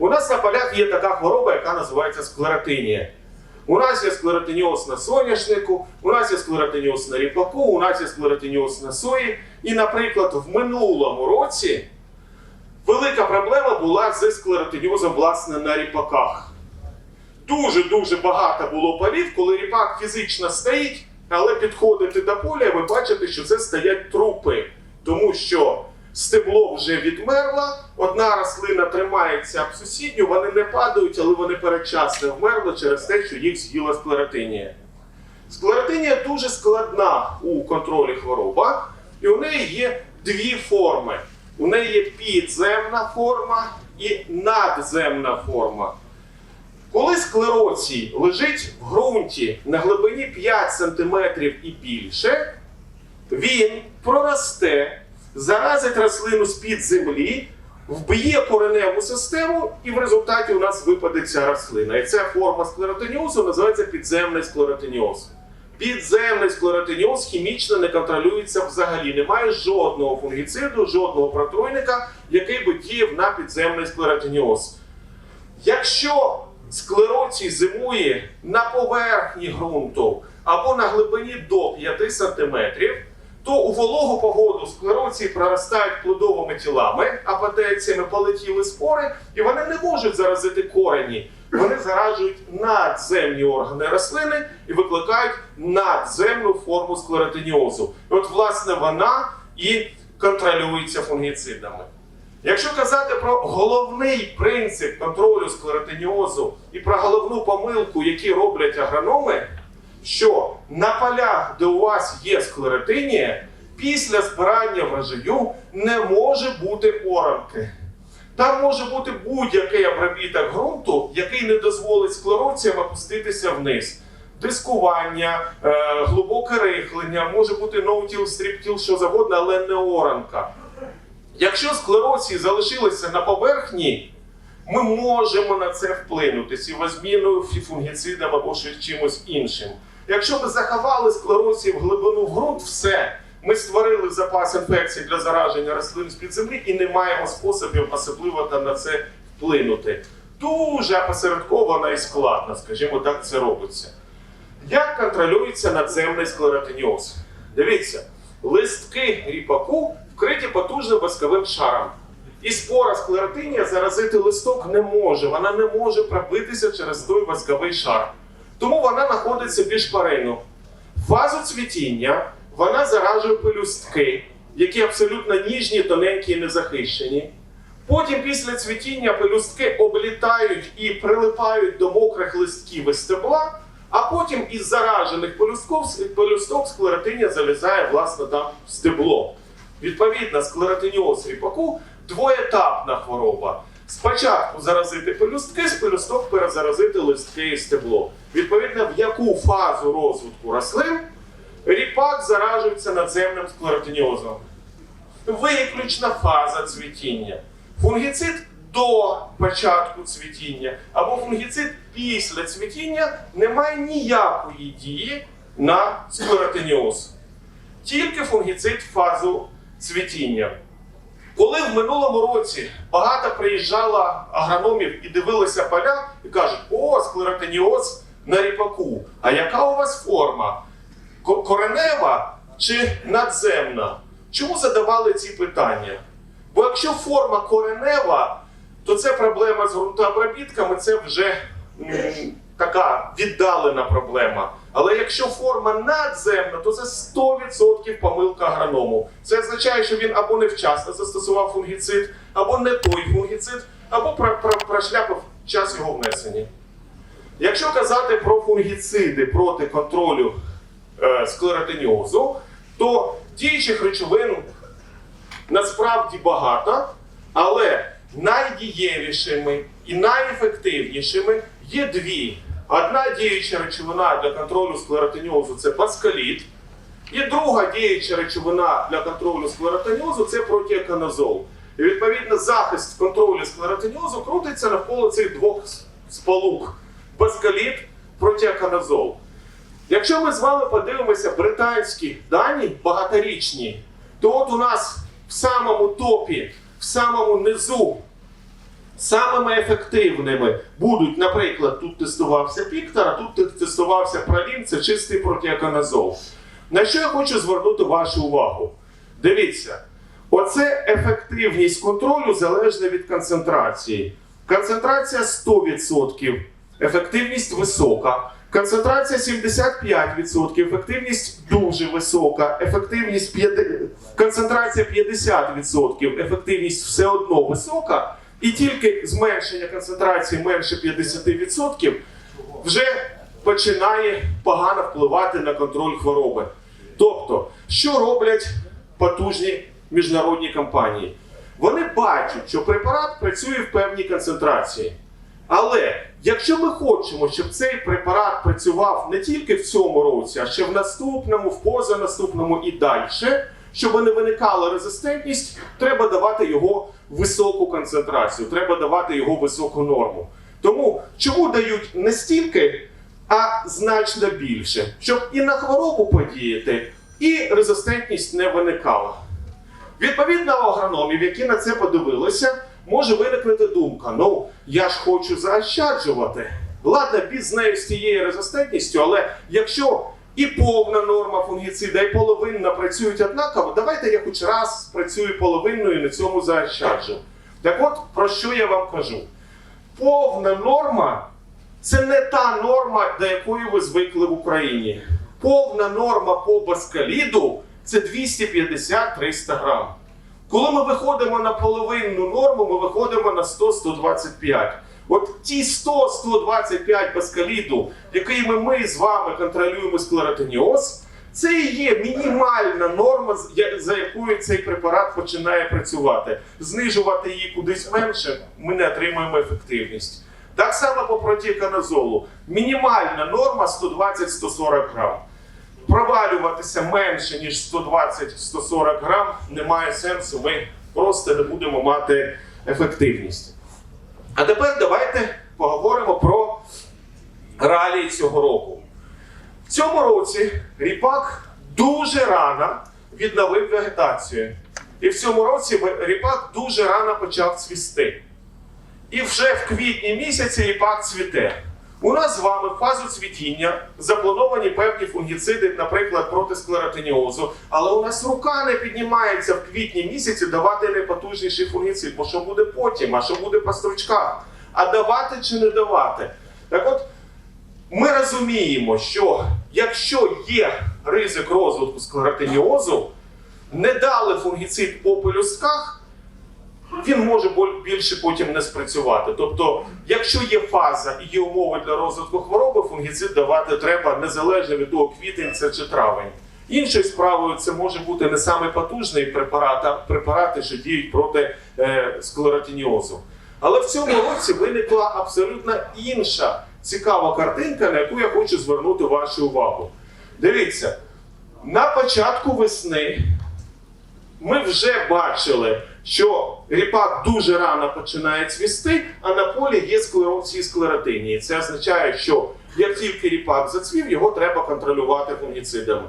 У нас на полях є така хвороба, яка називається склеротинія. У нас є склеротиніоз на соняшнику, у нас є склеротиніоз на ріпаку, у нас є склеротиніоз на сої. І, наприклад, в минулому році велика проблема була з склеротиніозом власне на ріпаках. Дуже-дуже багато було полів, коли ріпак фізично стоїть, але підходите до поля, ви бачите, що це стоять трупи. Тому що стебло вже відмерло, одна рослина тримається об сусідню, вони не падають, але вони передчасно вмерли через те, що їх з'їла склеротинія. Склеротинія дуже складна у контролі хвороба, і у неї є дві форми. У неї є підземна форма і надземна форма. Коли склероцій лежить в ґрунті на глибині 5 см і більше, він проросте, заразить рослину з-під землі, вб'є кореневу систему, і в результаті у нас випаде ця рослина. І ця форма склеротиніозу називається підземний склеротиніоз. Підземний склеротиніоз хімічно не контролюється взагалі. Немає жодного фунгіциду, жодного протруйника, який би діяв на підземний склеротиніоз. Якщо склероцій зимує на поверхні ґрунту або на глибині до 5 см, то у вологу погоду склероції проростають плодовими тілами, апотеціями полетіли спори, і вони не можуть заразити корені. Вони заражують надземні органи рослини і викликають надземну форму склеротиніозу. І от, власне, вона і контролюється фунгіцидами. Якщо казати про головний принцип контролю склеротиніозу і про головну помилку, які роблять агрономи, що на полях, де у вас є склеротинія, після збирання врожаю не може бути оранки. Там може бути будь-який обробіток ґрунту, який не дозволить склероціям опуститися вниз. Дискування, е, глибоке рихлення, може бути ноутіл, стріптіл, що завгодно, але не оранка. Якщо склерозії залишилися на поверхні, ми можемо на це вплинути сівозміною, фунгіцидом або чимось іншим. Якщо ми заховали склерозії в глибину в ґрунт, все. Ми створили запас інфекцій для зараження рослин з-під землі і не маємо способів особливо на це вплинути. Дуже опосередковано і складно, скажімо так, це робиться. Як контролюється надземний склеротиніоз? Дивіться, листки ріпаку вкриті потужним восковим шаром. І спора склеротинія заразити листок не може. Вона не може пробитися через той восковий шар. Тому вона знаходиться більш парину. Фазу цвітіння вона заражує пелюстки, які абсолютно ніжні, тоненькі і незахищені. Потім після цвітіння пелюстки облітають і прилипають до мокрих листків і стебла, а потім із заражених пелюстків, пелюсток склеротинія залізає власне там в стебло. Відповідно, склеротиніоз ріпаку двоетапна хвороба. Спочатку заразити пелюстки, з пелюсток перезаразити листки і стебло. Відповідно, в яку фазу розвитку рослин ріпак заражується надземним склеротиніозом. Виключна фаза цвітіння. Фунгіцид до початку цвітіння або фунгіцид після цвітіння не має ніякої дії на склеротиніоз. Тільки фунгіцид фазу цвітіння. Коли в минулому році багато приїжджало агрономів і дивилися поля, і кажуть, о, склеротиніоз на ріпаку. А яка у вас форма? Коренева чи надземна? Чому задавали ці питання? Бо якщо форма коренева, то це проблема з ґрунтообробітками, це вже така віддалена проблема. Але якщо форма надземна, то це 100% помилка агроному. Це означає, що він або невчасно застосував фунгіцид, або не той фунгіцид, або про- про- прошляпив час його внесення. Якщо казати про фунгіциди проти контролю е, склеротиніозу, то діючих речовин насправді багато, але найдієвішими і найефективнішими є дві. Одна діюча речовина для контролю склеротиніозу це паскаліт, і друга діюча речовина для контролю склеротиніозу це протіаконазол. І відповідно захист контролю склеротиніозу крутиться навколо цих двох сполук: паскаліт, протіаконазол. Якщо ми з вами подивимося британські дані багаторічні, то от у нас в самому топі, в самому низу самими ефективними будуть, наприклад, тут тестувався Піктор, а тут тестувався Пролін, це чистий протиаконазол. На що я хочу звернути вашу увагу? Дивіться, оце ефективність контролю залежна від концентрації. Концентрація 100%, ефективність висока. Концентрація 75%, ефективність дуже висока, ефективність 50, концентрація 50%, ефективність все одно висока, і тільки зменшення концентрації менше 50% вже починає погано впливати на контроль хвороби. Тобто, що роблять потужні міжнародні компанії? Вони бачать, що препарат працює в певній концентрації. Але якщо ми хочемо, щоб цей препарат працював не тільки в цьому році, а ще в наступному, в позанаступному і далі, щоб не виникала резистентність, треба давати його високу концентрацію, треба давати його високу норму. Тому чому дають не стільки, а значно більше, щоб і на хворобу подіяти, і резистентність не виникала. Відповідно, агрономів, які на це подивилися, може виникнути думка: ну я ж хочу заощаджувати. Ладно, без з тією резистентністю, але якщо і повна норма фунгіцида, і половинна працюють однаково, давайте я хоч раз спрацюю половинною і на цьому заощаджу. Так от про що я вам кажу? Повна норма це не та норма, до якої ви звикли в Україні. Повна норма по баскаліду це 250-300 грам. Коли ми виходимо на половинну норму, ми виходимо на 100-125. От ті 100-125 баскаліду, якими ми з вами контролюємо склеротиніоз, це і є мінімальна норма, за якою цей препарат починає працювати. Знижувати її кудись менше, ми не отримуємо ефективність. Так само по протиконазолу. Мінімальна норма 120-140 грам. Провалюватися менше, ніж 120-140 грам немає сенсу, ми просто не будемо мати ефективність. А тепер давайте поговоримо про реалії цього року. В цьому році ріпак дуже рано відновив вегетацію. І в цьому році ріпак дуже рано почав цвісти. І вже в квітні місяці ріпак цвіте. У нас з вами в фазу цвітіння заплановані певні фунгіциди, наприклад, проти склеротиніозу. Але у нас рука не піднімається в квітні місяці давати найпотужніший фунгіцид. Бо що буде потім, а що буде по стручках? А давати чи не давати? Так от, ми розуміємо, що якщо є ризик розвитку склеротиніозу, не дали фунгіцид по пелюстках, він може більше потім не спрацювати. Тобто, якщо є фаза і є умови для розвитку хвороби, фунгіцид давати треба незалежно від того, квітень це чи травень. Іншою справою це може бути не саме потужний препарат, а препарати, що діють проти е, склеротиніозу. Але в цьому році виникла абсолютно інша цікава картинка, на яку я хочу звернути вашу увагу. Дивіться, на початку весни ми вже бачили, що ріпак дуже рано починає цвісти, а на полі є склероції склеротинії. Це означає, що як тільки ріпак зацвів, його треба контролювати фунгіцидами.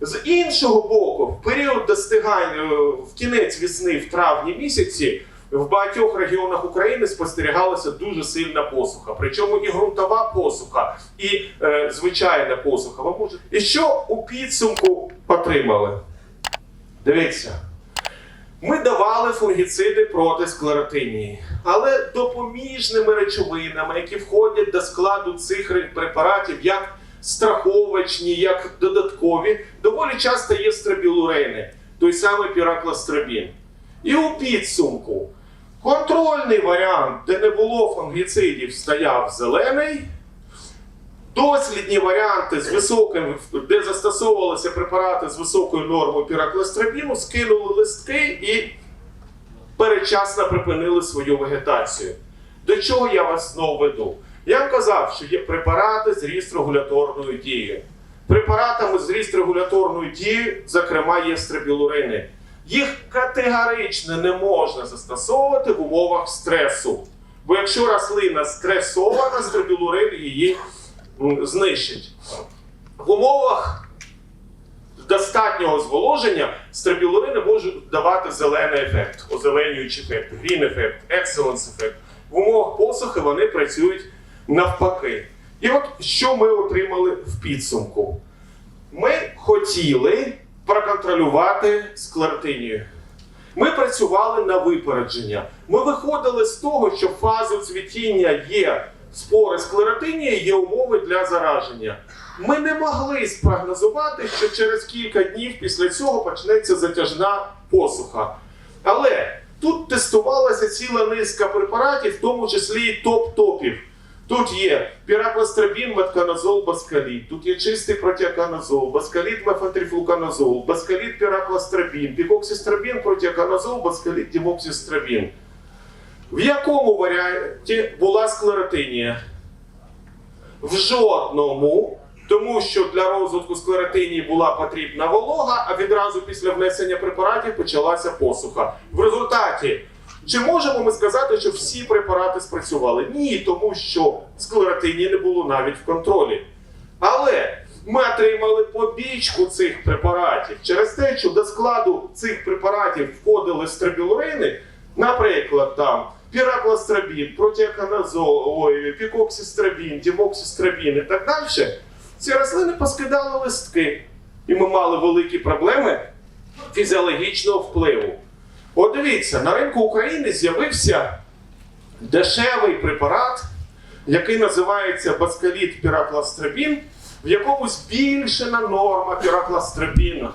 З іншого боку, в період достигання е, в кінець весни, в травні місяці, в багатьох регіонах України спостерігалася дуже сильна посуха. Причому і ґрунтова посуха, і е, звичайна посуха. І що у підсумку отримали? Дивіться. Ми давали фунгіциди проти склеротинії, але допоміжними речовинами, які входять до складу цих препаратів, як страховочні, як додаткові, доволі часто є страбілурени, той самий піракластрабін. І у підсумку контрольний варіант, де не було фунгіцидів, стояв зелений. Дослідні варіанти з високим, де застосовувалися препарати з високою нормою піракластрабіну, скинули листки і передчасно припинили свою вегетацію. До чого я вас знову веду? Я казав, що є препарати з ріст-регуляторною дією. Препаратами з ріст-регуляторною дією, зокрема, є стрибілурини. Їх категорично не можна застосовувати в умовах стресу. Бо якщо рослина стресована, стрибілурин її знищить. В умовах достатнього зволоження стрибілурини можуть давати зелений ефект, озеленюючий ефект, грін ефект, екселенс ефект. в умовах посухи вони працюють навпаки. І от що ми отримали в підсумку? Ми хотіли проконтролювати склеротинію. Ми працювали на випередження. Ми виходили з того, що фазу цвітіння є спори склеротинії, є умови для зараження. Ми не могли спрогнозувати, що через кілька днів після цього почнеться затяжна посуха. Але тут тестувалася ціла низка препаратів, в тому числі і топ-топів. Тут є піракластрабін, метканазол, баскаліт, тут є чистий протіаканазол, баскаліт, мефантрифлуканазол, баскаліт, піракластрабін, пікоксистрабін, протіаканазол, баскаліт, дімоксистрабін. В якому варіанті була склеротинія? В жодному, тому що для розвитку склеротинії була потрібна волога, а відразу після внесення препаратів почалася посуха. В результаті, чи можемо ми сказати, що всі препарати спрацювали? Ні, тому що склеротинії не було навіть в контролі. Але ми отримали побічку цих препаратів через те, що до складу цих препаратів входили стребілурини, наприклад, там піракластрабін, протіаканазол, ой, пікоксистрабін, дімоксистрабін і так далі. Ці рослини поскидали листки, і ми мали великі проблеми фізіологічного впливу. От дивіться, на ринку України з'явився дешевий препарат, який називається баскаліт піракластрабін, в якому збільшена норма піракластрабіна.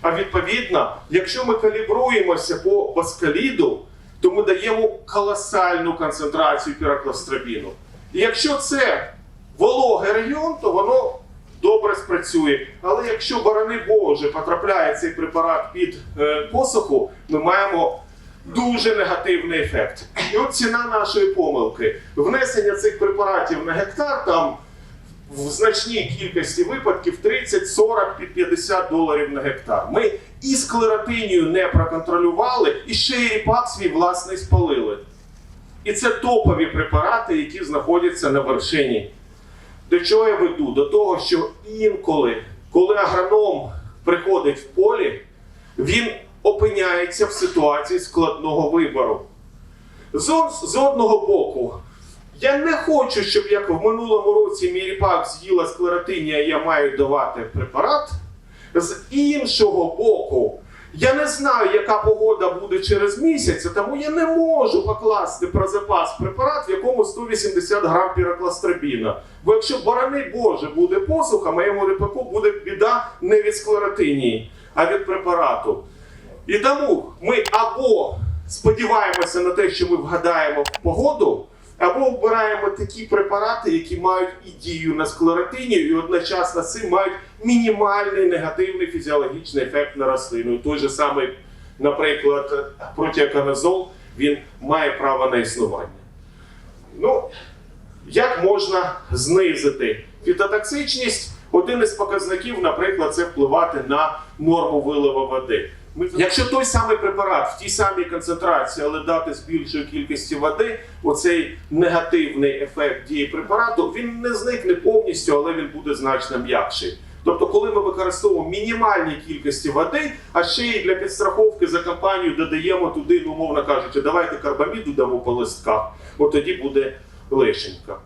А відповідно, якщо ми калібруємося по баскаліду, то ми даємо колосальну концентрацію піракластрабіну. І якщо це вологий регіон, то воно добре спрацює. Але якщо, борони Боже, потрапляє цей препарат під е, посуху, ми маємо дуже негативний ефект. І от ціна нашої помилки. Внесення цих препаратів на гектар там в значній кількості випадків 30, 40, під 50 доларів на гектар. Ми і склеротинію не проконтролювали, і ще й ріпак свій власний спалили. І це топові препарати, які знаходяться на вершині. До чого я веду? До того, що інколи, коли агроном приходить в полі, він опиняється в ситуації складного вибору. З, з одного боку, я не хочу, щоб як в минулому році мій ріпак з'їла склеротинія, я маю давати препарат. З іншого боку, я не знаю, яка погода буде через місяць, тому я не можу покласти про запас препарат, в якому 180 грам пірокластрабіна. Бо якщо, борони Боже, буде посуха, моєму ріпаку буде біда не від склеротинії, а від препарату. І тому ми або сподіваємося на те, що ми вгадаємо погоду, або обираємо такі препарати, які мають і дію на склеротинію, і одночасно з цим мають мінімальний негативний фізіологічний ефект на рослину. Той же самий, наприклад, протіаканазол, він має право на існування. Ну, як можна знизити фітотоксичність? Один із показників, наприклад, це впливати на норму виливу води. Якщо той самий препарат в тій самій концентрації, але дати з більшою кількістю води, оцей негативний ефект дії препарату, він не зникне повністю, але він буде значно м'якший. Тобто, коли ми використовуємо мінімальні кількості води, а ще й для підстраховки за компанію додаємо туди, ну, умовно кажучи, давайте карбаміду дамо по листках, от тоді буде лишенька.